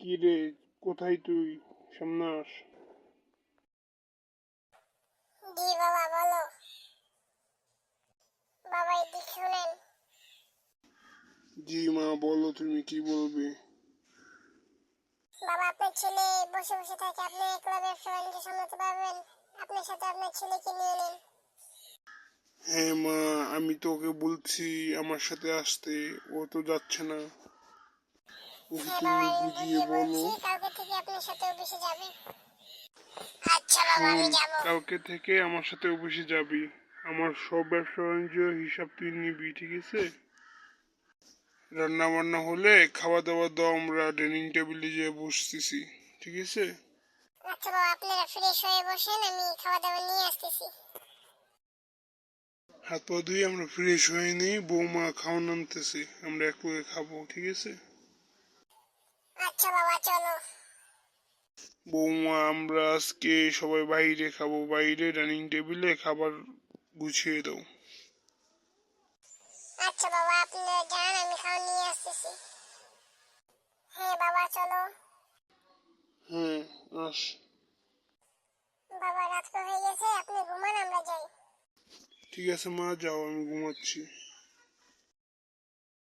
কি রে? কোথায় তুই? সামনে আস। জি বাবা বলো। বাবা এদিক শুনেন। জি মা বলো তুমি কি বলবে? বাবা আপনার ছেলে বসে বসে থাকে। আপনি একলা ব্যবসা বাণিজ্য সামলাতে পারবেন। আপনার সাথে আপনার ছেলেকে নিয়ে নিন। হ্যাঁ মা আমি তো ওকে বলছি আমার সাথে আসতে। ও তো যাচ্ছে না। বাবা আমি বুঝিয়ে বুঝিয়ে বলো বলছি কালকে থেকে আপনার সাথে অফিসে যাবে। আচ্ছা বাবা আমি যাব। কালকে থেকে আমার সাথে অফিসে যাবি। আমার সব ব্যবসা বাণিজ্য হিসাব তুই নিবি ঠিক আছে? রান্না বান্না হলে খাওয়া দাওয়া দাও আমরা ডাইনিং টেবিলে যেয়ে বসতেছি ঠিক আছে? আচ্ছা বাবা আপনারা ফ্রেশ হয়ে বসেন আমি খাওয়া দাওয়া নিয়ে আসতেছি। হাত পা ধুয়ে আমরা ফ্রেশ হয়ে নিই বৌমা খাওয়ান আনতেছে আমরা এক করে খাব ঠিক আছে? আচ্ছা বাবা চলো। বৌমা আমরা আজকে সবাই বাইরে খাব। বাইরে ডাইনিং টেবিলে খাবার গুছিয়ে দাও। আচ্ছা বাবা আপনারা যান আমি খাওয়া নিয়ে আসতেছি। হ্যাঁ বাবা চলো। হ্যাঁ আস। বাবা রাত হয়ে গেছে আপনি ঘুমান আমরা যাই। ঠিক আছে মা যাও আমি ঘুমাচ্ছি।